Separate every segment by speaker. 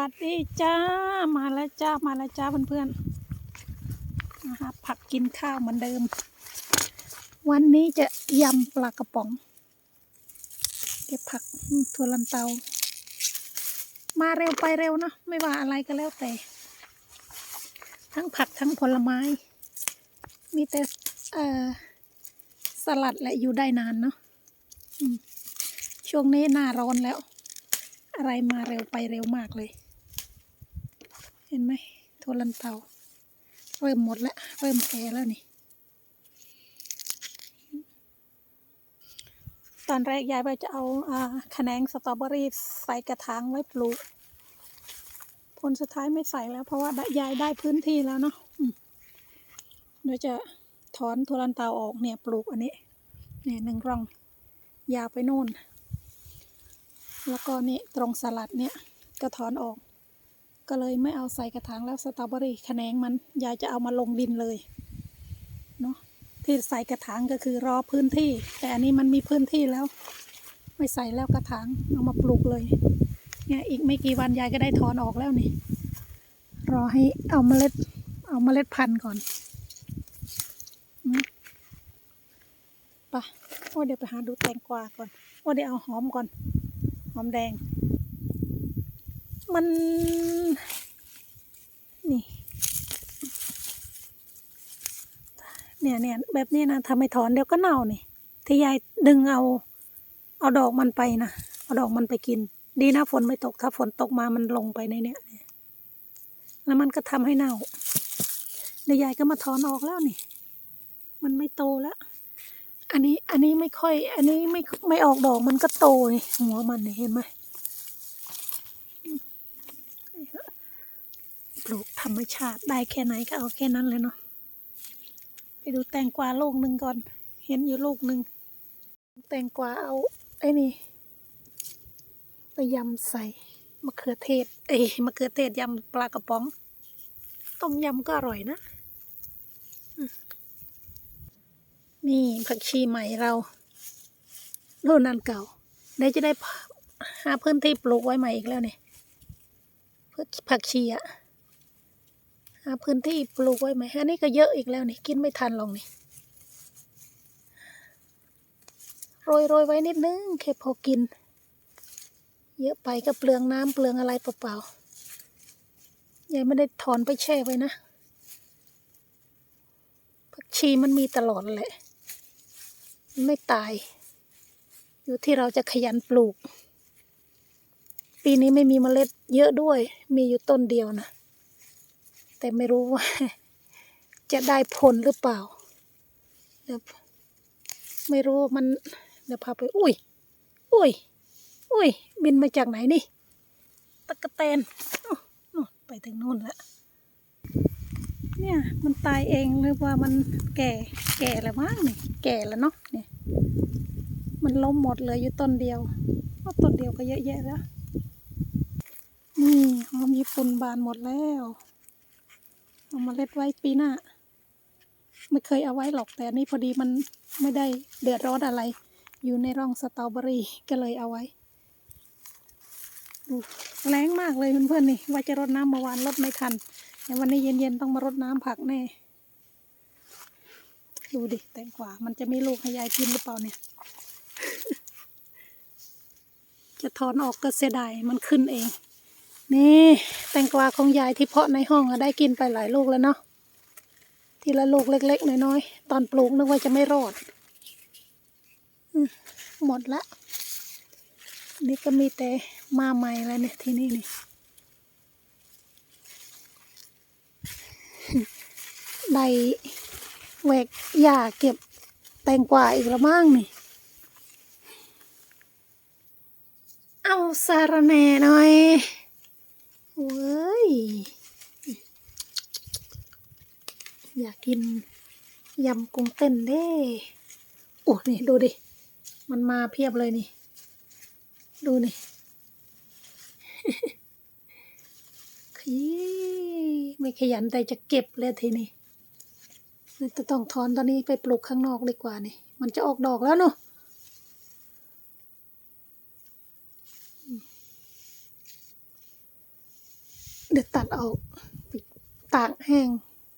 Speaker 1: วัสดีจ้า มาแล้วจ้า มาแล้วจ้าเพื่อนๆนะคะผักกินข้าวเหมือนเดิม วันนี้จะยำปลากระป๋อง เก็บผักอืมถั่วลันเตา มาเร็วไปเร็วนะไม่ว่าอะไรก็แล้วแต่ ทั้งผักทั้งผลไม้ มีแต่เอ่อสลัดและอยู่ได้นานเนาะช่วงนี้หน้าร้อนแล้ว อะไรมาเร็วไปเร็วมากเลย เห็นไหมโทรลันเตาเริ่มหมดแล้วเริ่มแก่แล้วนี่ ตอนแรกยายไปจะเอาอาแขนงสตรอเบอรี่ใส่กระถางไว้ปลูก ผลสุดท้ายไม่ใส่แล้ว เพราะว่ายายได้พื้นที่แล้วเนาะเดี๋ยวจะถอนโทรลันเตาออกเนี่ยปลูกอันนี้ เนี่ยหนึ่งร่อง ยาวไปโน่น แล้วก็นี่ตรงสลัดเนี่ยก็ถอนออก ก็เลยไม่เอาใส่กระถางแล้วสตรอเบอรี่แขนงมันยายจะเอามาลงดินเลยเนาะที่ใส่กระถางก็คือรอพื้นที่ แต่อันนี้มันมีพื้นที่แล้ว ไม่ใส่แล้วกระถางเอามาปลูกเลยเนี่ยอีกไม่กี่วันยายก็ได้ถอนออกแล้วนี่ รอให้เอาเมล็ด เอาเมล็ดพันธุ์ก่อนไปะโอ้เดี๋ยวไปหาดูแตงกวาก่อนโอ้เดี๋ยวเอาหอมก่อน หอมแดง มัน นี่ เนี่ยเนี่ยแบบนี้นะทำไมถอนเดี๋ยวก็เน่านี่ ที่ยายดึงเอา เอาดอกมันไปนะเอาดอกมันไปกิน ดีนะฝนไม่ตกถ้าฝนตกมามันลงไปในเนี้ยเนี่ยแล้วมันก็ทำให้เน่าเดี๋ยวยายก็มาถอนออกแล้วนี่ มันไม่โตแล้วอันนี้อันนี้ไม่ค่อย อันนี้ไม่ไม่ออกดอกมันก็โตนี่หัวมันเห็นไหม ปลูกธรรมชาติได้แค่ไหนก็เอาแค่นั้นเลยเนาะไปดูแตงกวาลูกหนึ่งก่อน เห็นอยู่ลูกหนึ่งแตงกวาเอาไอ้นี่ไปยำใส่มะเขือเทศ เอ้ยมะเขือเทศยำปลากระป๋อง ต้มยำก็อร่อยนะ นี่ผักชีใหม่เรารุ่นนั้นเก่าเดี๋ยวจะได้หาพื้นที่ปลูกไว้ใหม่อีกแล้วเนี่ยผักชีอะ พื้นที่ปลูกไว้ใหมอันนี้ก็เยอะอีกแล้วนี่กินไม่ทันหรอกนี่โรยโรยไว้นิดนึงแค่พอกิน เยอะไปก็เปลืองน้ำเปลืองอะไรเปล่าๆยายไม่ได้ถอนไปแช่ไว้นะผักชีมันมีตลอดแหละไม่ตาย อยู่ที่เราจะขยันปลูก ปีนี้ไม่มีเมล็ดเยอะด้วย มีอยู่ต้นเดียวนะ แต่ไม่รู้ว่า จะได้ผลหรือเปล่าเดี๋ยวไม่รู้มันเดี๋ยวพาไป อุ้ย อุ้ย อุ้ย บินมาจากไหนนี่ ตะกะแตนนู่นไปถึงนู่นแล้วเนี่ยมันตายเองหรือว่ามันแก่ แก่แล้วมั้งนี่แก่แล้วเนาะเนี่ยมันล้มหมดเลยอยู่ต้นเดียวว่าต้นเดียวก็เยอะแยะแล้วนี่หอมญี่ปุ่นบานหมดแล้ว เอามาเล็ดไว้ปีหน้า ไม่เคยเอาไว้หรอกแต่นนี้พอดีมันไม่ได้เดือดร้อนอะไร อยู่ในร่องสตรอเบอรี่ก็เลยเอาไว้ดูแรงมากเลยเพื่อนๆนี่ว่าจะรดน้ำเมื่อวานรดไม่ทันแต่วันนี้เย็นๆต้องมารดน้ำผักแน่ดูดิแตงกวามันจะมีลูกให้ยายกินหรือเปล่าเนี่ย จะถอนออกก็เสียดายมันขึ้นเอง นี่แตงกวาของยายที่เพาะในห้องอะได้กินไปหลายลูกแล้วเนาะทีละลูกเล็ก ๆ น้อยๆตอนปลูกนึกว่าจะไม่รอดหมดละนี่ก็มีแต่มาใหม่แล้วเนี่ยที่นี่นี่ได้แหวกหญ้าเก็บแตงกวาอีกล้วมั้งนี่ เอาสารแหน่หน่อย เว้ย อยากกินยำกุ้งเต้นเด้โอ้นี่ดูดิ มันมาเพียบเลยนี่ ดูนี่ขี้ไม่ขยันแต่จะเก็บเลยทีนี้จะต้องถอนตอนนี้ไปปลูกข้างนอกดีกว่านี่ มันจะออกดอกแล้วเนาะ เดี๋ยวตัดออกปิดตากแห้ง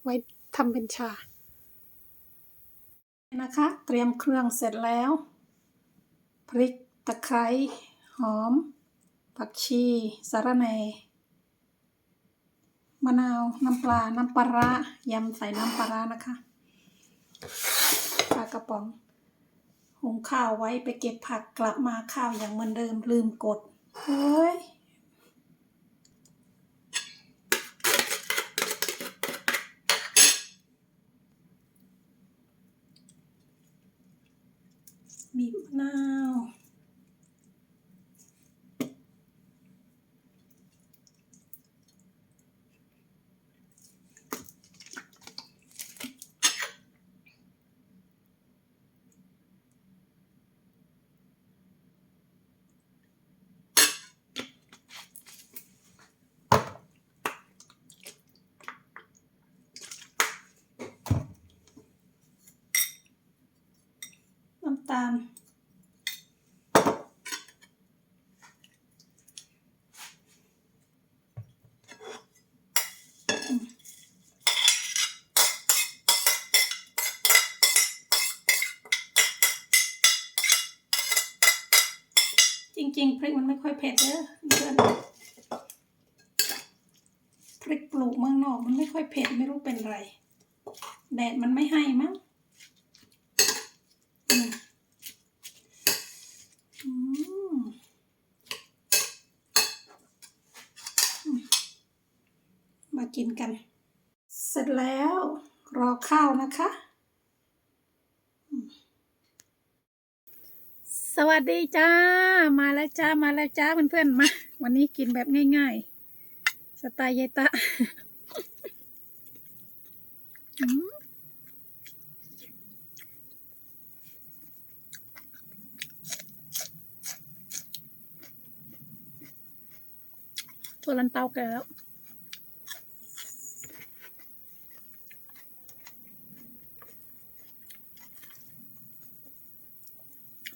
Speaker 1: ไว้ทำเป็นชา นะคะ เตรียมเครื่องเสร็จแล้ว พริกตะไคร้หอม ผักชีสะระแหน่มะนาวน้ำปลา น้ำปลาร้ายำใส่น้ำปลาร้านะคะปลากระป๋องหุงข้าวไว้ไปเก็บผักกลับมาข้าวอย่างเหมือนเดิมลืมกดเฮ้ย บีบ จริง ๆ พริกมันไม่ค่อยเผ็ดเด้อเพื่อนพริกปลูกเมืองนอกมันไม่ค่อยเผ็ดไม่รู้เป็นไร แดดมันไม่ให้มั้งมากินกัน เสร็จแล้วรอข้าวนะคะ สวัสดีจ้า มาแล้วจ้า มาแล้วจ้าเพื่อนๆมา วันนี้กินแบบง่ายๆ สไตล์เยายตะตัวลันเตาแกแล้ว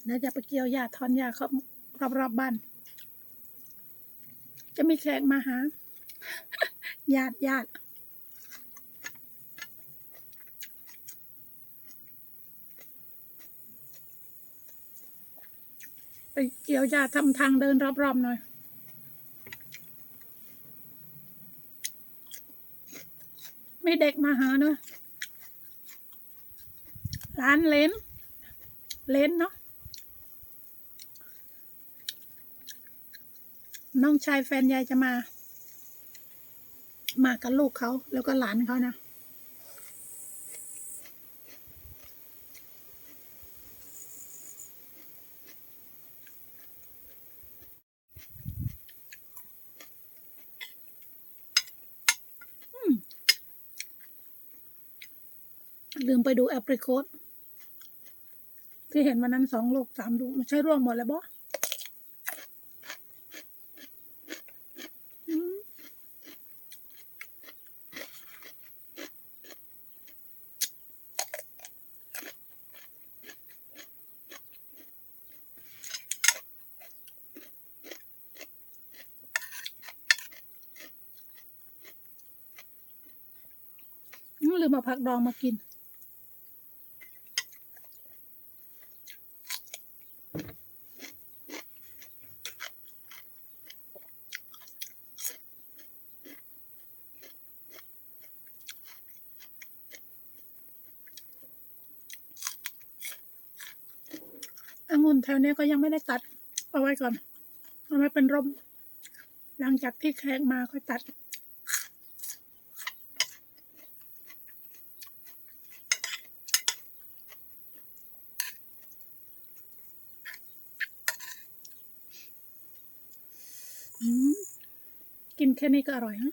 Speaker 1: แล้วจะไปเกี่ยวหญ้าทอนหญ้าเขารอบๆบบ้าน จะมีแขกมาหาญาติญาติไปเกี่ยวหญ้าทำทางเดินรอบๆหน่อยไม่เด็กมาหาเนอะร้านเลนเลนเนาะ น้องชายแฟนยายจะมา มากับลูกเขาแล้วก็หลานเขานะลืมไปดูแอปริโคตที่เห็นวันนั้นสองลูกสามลูกไม่ใช่ร่วงหมดแล้วบอมอืม ลืมเอาผักดองมากิน องุ่นแถวนี้ก็ยังไม่ได้ตัด เอาไว้ก่อน เอาไว้เป็นร่ม หลังจากที่แขกมาค่อยตัด อืม กินแค่นี้ก็อร่อยนะ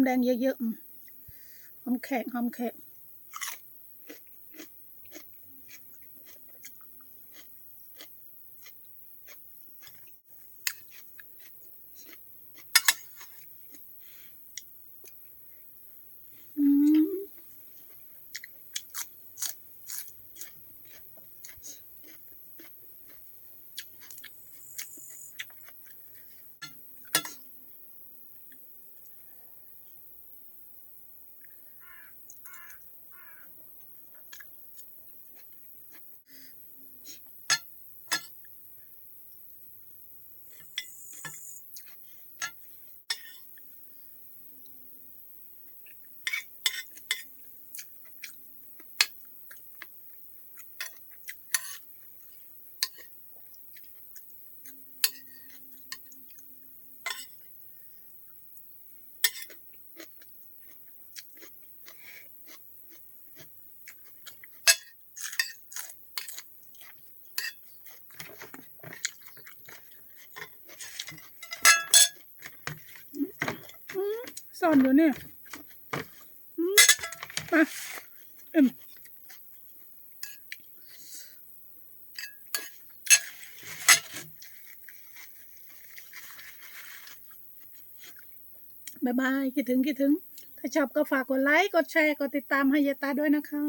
Speaker 1: มแดงเยอะๆหอมแขกหอมแขกอืม ซ่อนอยู่เนี่ยมมาเอ็มบายบาย คิดถึง คิดถึง ถ้าชอบก็ฝากกดไลค์ กดแชร์ กดติดตามให้ยายตาด้วยนะคะ